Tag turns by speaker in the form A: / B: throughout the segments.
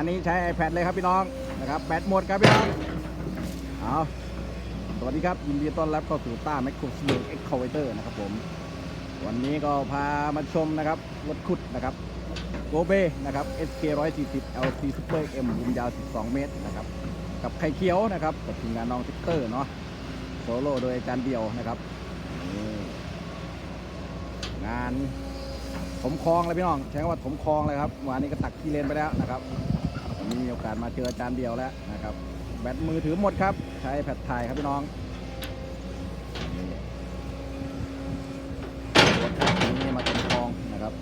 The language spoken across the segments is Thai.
A: านนี้ใช้ iPad เลยครับพี่น้องนะครับแบตหมดครับพี่น้องเอาสวัสดีครับยินดีต้อนรับเข้าสู่ต้าแมคโครสมิลเอ็กคาเวเตอร์นะครับผม วันนี้ก็พามาชมนะครับรถขุดนะครับโกเบนะครับ SK 140 LT Super M บุมยาว 12 เมตรนะครับกับไข่เขียวนะครับกับทีมงานน้องทิกเตอร์เนาะโซโล่โดยอาจารย์เดียวนะครับงานถมคลองเลยพี่น้องใช้คำว่าถมคลองเลยครับวันนี้ก็ตักที่เลนไปแล้วนะครับ มีโอกาสมาเจออาจารย์เดียวแล้วนะครับ แบตมือถือหมดครับ ใช้แพดถ่ายครับพี่น้องนี่รถคันนี้มาถมคลองนะครับ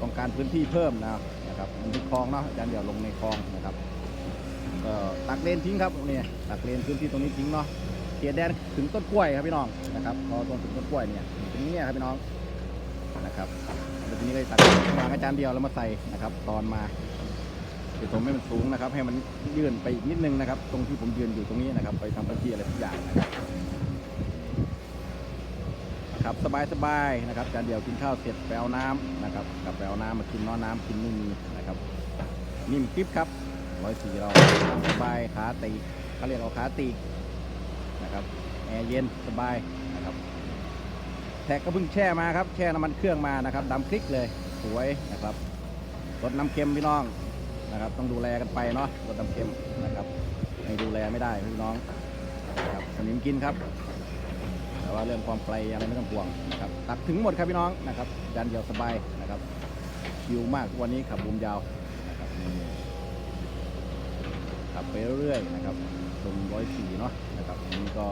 A: ต้องการพื้นที่เพิ่มนะนะครับมันเป็นคลองเนาะอาจารย์เดียวลงในคลองนะครับก็ตักเลนทิ้งครับนี่ตักเลนพื้นที่ตรงนี้ทิ้งเนาะเขียแดนถึงต้นกล้วยครับพี่น้องนะครับพอตรงถึงต้นกล้วยเนี่ยตรงนี้ครับพี่น้องนะครับแล้วทีนี้ก็ตัดวางอาจารย์เดียวแล้วมาใส่นะครับ ตอนมา เดี๋ยวผมให้มันสูงนะครับ ให้มันยื่นไปอีกนิดนึงนะครับ ตรงที่ผมยืนอยู่ตรงนี้นะครับ ไปทำพื้นที่อะไรทุกอย่างนะครับครับสบายสบายๆนะครับอาจารเดียวกินข้าวเสร็จไปเอาน้ำนะครับกับไปเอาน้ำมากินน้อน้ำกินไม่มนะครับนิ่มกริบครับร้อยสี่เราสบายขาตีเขาเรียกเอาขาตีนะครับแอร์เย็นสบายนะครับแท็กก็เพิ่งแช่มาครับแช่น้ำมันเครื่องมานะครับดำคลิกเลยสวยนะครับรถน้ำเค็มพี่น้อง นะครับ ต้องดูแลกันไปเนาะรถน้ำเค็มนะครับไม่ดูแลไม่ได้พี่น้องนะครับสนิมกินครับ แต่ว่าเรื่องความไกลอะไรไม่ต้องห่วงนะครับตักถึงหมดครับพี่น้องนะครับจานเดียวสบายนะครับชิวมากวันนี้ขับบูมยาวนะครับขับไปเรื่อยๆนะครับตรงร้อยสี่เนาะนะครับอันนี้ก็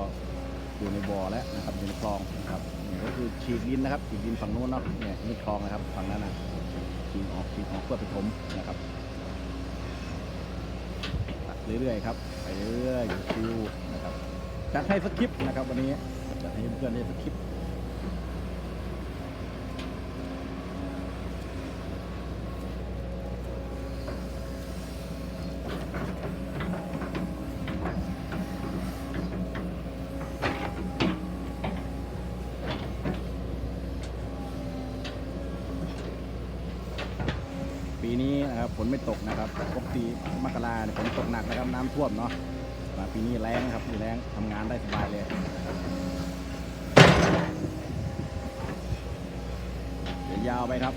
A: อยู่ในบ่อแล้วนะครับอยู่ในคลองนะครับนี่ก็คือฉีดดินนะครับฉีดดินฝั่งโน้นเนาะเนี่ยนี่คลองนะครับฝั่งนั้นนะฉีดออกฉีดออกเพื่อไปถมนะครับ เรื่อยๆครับไปเรื่อยๆชิวนะครับจัดให้สคริปต์นะครับวันนี้จัดให้เพื่อนๆได้สคริป ปีนี้นะครับฝนไม่ตกนะครับปกติมกราเนี่ยฝนตกหนักนะครับน้ำท่วมเนาะมาปีนี้แรงครับมีแรงทำงานได้สบายเลยเดี๋ยวยาวไปครับ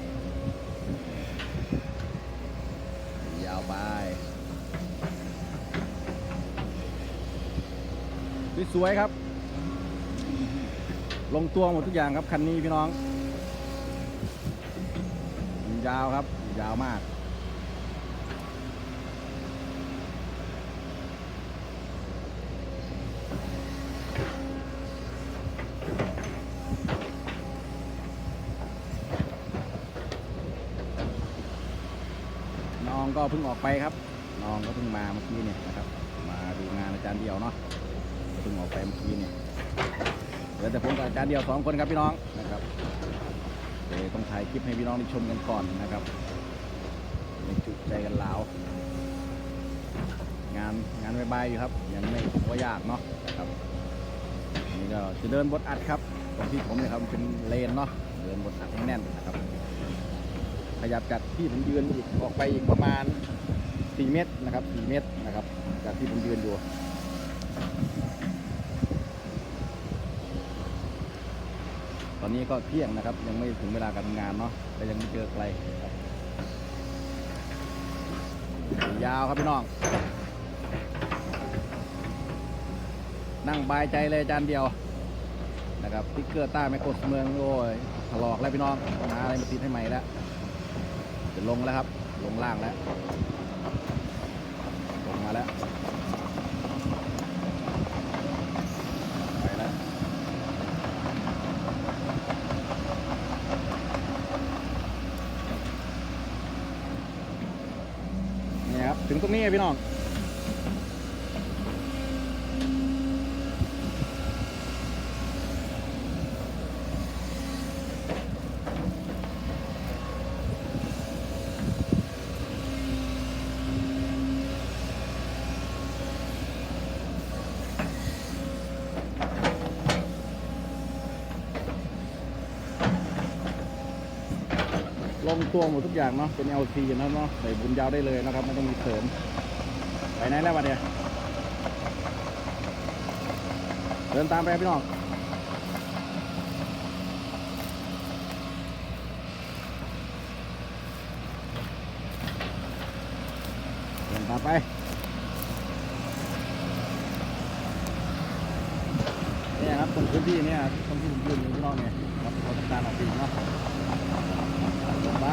A: ยาวไปสวยๆครับ ลงตัวหมดทุกอย่างครับคันนี้พี่น้อง ยาวครับ ยาวมาก น้องก็เพิ่งออกไปครับ น้องก็เพิ่งมาเมื่อกี้เนี่ยนะครับ มาดูงานอาจารย์เดียวเนาะเพิ่งออกไปเมื่อกี้เนี่ยเหลือแต่ผมกับอาจารย์เดียวสองคนครับพี่น้องนะครับเดี๋ยวต้องถ่ายคลิปให้พี่น้องได้ชมกันก่อนนะครับ ใจกันลาวงานงานใบๆอยู่ครับ ยังไม่ว่ายากเนาะครับนี่ก็จะเดินบทอัดครับตรงที่ผมเนี่ยครับเป็นเลนเนาะเดินบทอัดให้แน่นนะครับ ขยับจากที่ผมยืนอีกออกไปอีกประมาณ 4 เมตรนะครับ 4 เมตรนะครับ จากที่ผมยืนอยู่ตอนนี้ก็เที่ยงนะครับ ยังไม่ถึงเวลาการทำงานเนาะแต่ยังไม่เจอใครครับ ยาวครับพี่น้อง นั่งบายใจเลยจานเดียว นะครับติ๊กเกอร์ใต้ไมโครสเมืองโอ้ยถลอกแล้วพี่น้องต้องหาอะไรมาติดให้ใหม่แล้วจะลงแล้วครับ ลงล่างแล้ว ลงมาแล้วไปแล้ว นี่ครับ ถึงตรงนี้พี่น้อง ลงตัวหมดทุกอย่างเนาะเป็น LC นะเนาะใส่บุญยาวได้เลยนะครับไม่ต้องมีเสริมไปไหนแล้ววะเนี่ยเดินตามไปพี่น้องเดินตามไปเนี่ยครับตรงพื้นที่เนี่ยตรงที่ผมยืนอยู่ข้างนอกเนี่ยครับเราต้องการออกปีเนาะลงไป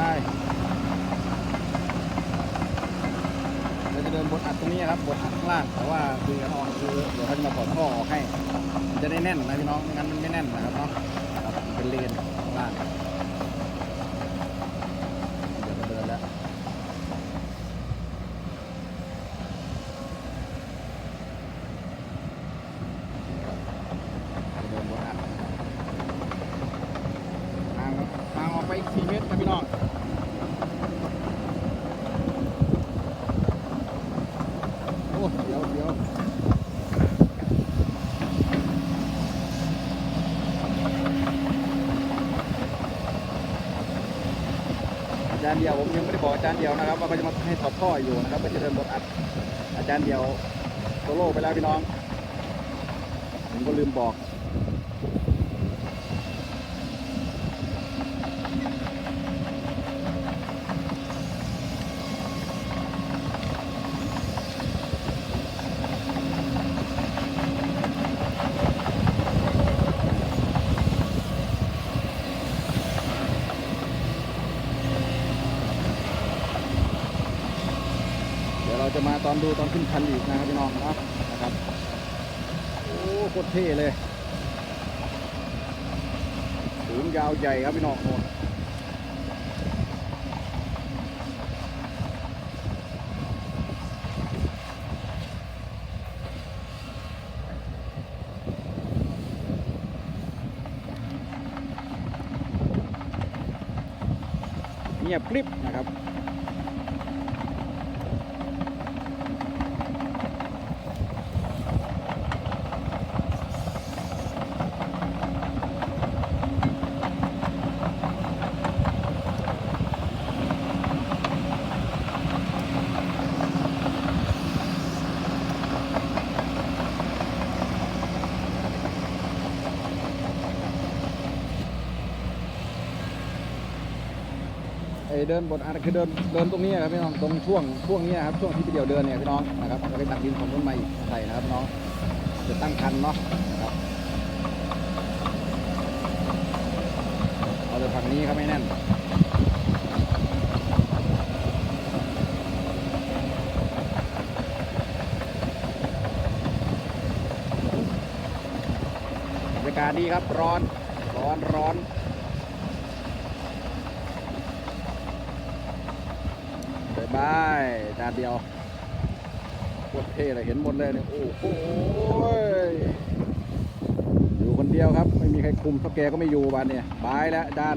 A: เราจะเดินบน อัดตรงนี้ครับบนข้างล่างแต่ว่าคุยกันออกคือเดี๋ยวเขาจะมาถอดท่อออกให้มันจะได้แน่นนะพี่น้องไม่งั้นมันไม่แน่นนะครับเนาะครับเป็นเลนข้างล่างเดี๋ยวเราเดินแล้วจะเดินบนอัดทางทางออกไปอีก4เมตรครับพี่น้อง โอ้เดี๋ยวเดี๋ยวอา จารย์เดียวผมยังไม่ได้บอกอาจารย์เดียวนะครับว่าเขาจะมาให้ถอดท่ออยู่นะครับก็จะเดินบทอัดอาจารย์เดียวโซโล่ไปแล้วพี่น้องผมก็ลืมบอก ดี๋ยวเราจะมาตอนดูตอนขึ้นคันอีกนะครับพี่น้องนะนะครับโอ้โคตรเท่เลยสูงยาวใหญ่ครับพี่น้องโอ้เงียบกริบนะครับ เดินบนอันคือเดินเดินตรงนี้ครับพี่น้องตรงช่วงช่วงนี้ครับช่วงที่พี่เดียวเดินเนี่ยพี่น้องนะครับจะไปตักดินของต้นไม้ใส่นะครับน้องจะตั้งคันเนาะครับเอาแต่ฝั่งนี้ครับไม่แน่นบรรยากาศดีครับร้อนร้อนร้อน บายบานเดียวโคตรเท่เลยเห็นหมดเลยเนี่ยโอ้โหอยู่คนเดียวครับ ไม่มีใครคุมเท่าแกก็ไม่อยู่บ้านเนี่ยบายแล้วจาน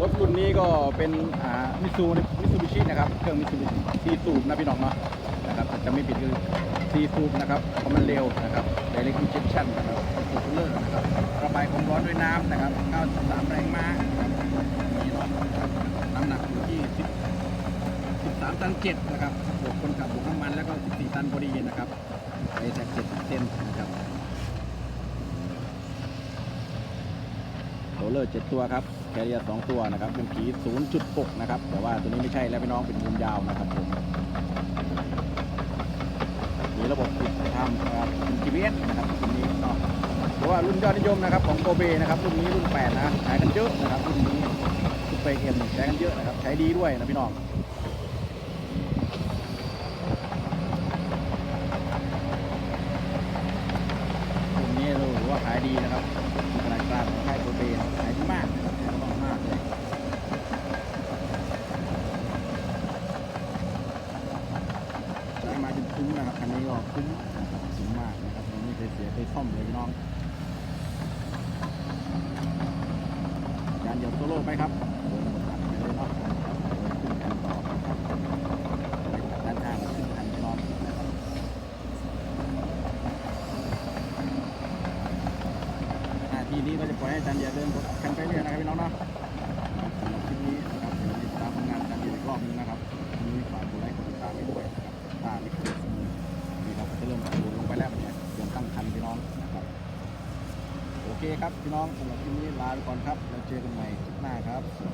A: รถรุ่นนี้ก็เป็นอ่ามิซูมิซูบิชินะครับ เครื่องมิซูบิชิซีสูบนะพี่น้องเนาะนะครับถ้าจะไม่ผิดคือซีสูบนะครับเพราะมันเร็วนะครับ Direct Injection นะครับสูบเลอร์นะครับระบายความร้อนด้วยน้ำนะครับ93แรงม้านะครับนี่เนาะน้ำหนักอยู่ที่10 13ตัน7นะครับบวกคนขับบวกน้ำมันแล้วก็14ตันพอดีนะครับไอแท็ก70เซนนะครับโรลเลอร์7ตัวครับแคเรียร์2ตัวนะครับเป็นขี0.6นะครับ แต่ว่าตัวนี้ไม่ใช่แล้วพี่น้องเป็นมุมยาวนะครับผมมีระบบติดตามนะครับเป็น GPS นะครับรุ่นนี้เนาะเพราะว่ารุ่นยอดนิยมนะครับของโกเบนะครับรุ่นนี้รุ่น8นะใช้กันเยอะนะครับรุ่นนี้ซุปเปอร์เอ็มใช้กันเยอะนะครับใช้ดีด้วยนะพี่น้องรุ่นนี้เราถือว่าขาย ดีนะครับมีขนาดกลางของค่ายโกเบนขายมากนะครับขายดีมากเลยใช้มาจนคุ้มนะครับคันนี้ก็คุ้มคุ้มมากนะครับยังไม่เคยเสียเคยซ่อมเลยพี่น้องยานเดี่ยวโซโล่ไปครับเดินบนอัดไปเลยเนาะครับเดินขึ้นกันต่อครับไปตัดด้านข้างขึ้นกันนอนนะครับ นี้ ก็จะปล่อย่าเดินกันไปเรื่อยนะครับพี่น้องนะสำหรับคลิปนี้นะครับเดี๋ยวติดตามผลงานอาจารเดียอีกรอบนึงนะครับวันนี้ฝากกดไลค์กดติดตามให้ด้วยนะครับถ้าไม่เคยนี่ครับจะเริ่มปูนลงไปแล้วเนี่ยเตรียมตั้งคันพี่น้องนะครับโอเคครับพี่น้องสำหรับคลิปนี้ลาไปก่อนครับแล้วเจอกันใหม่คลิปหน้าครับสวัสดีครับ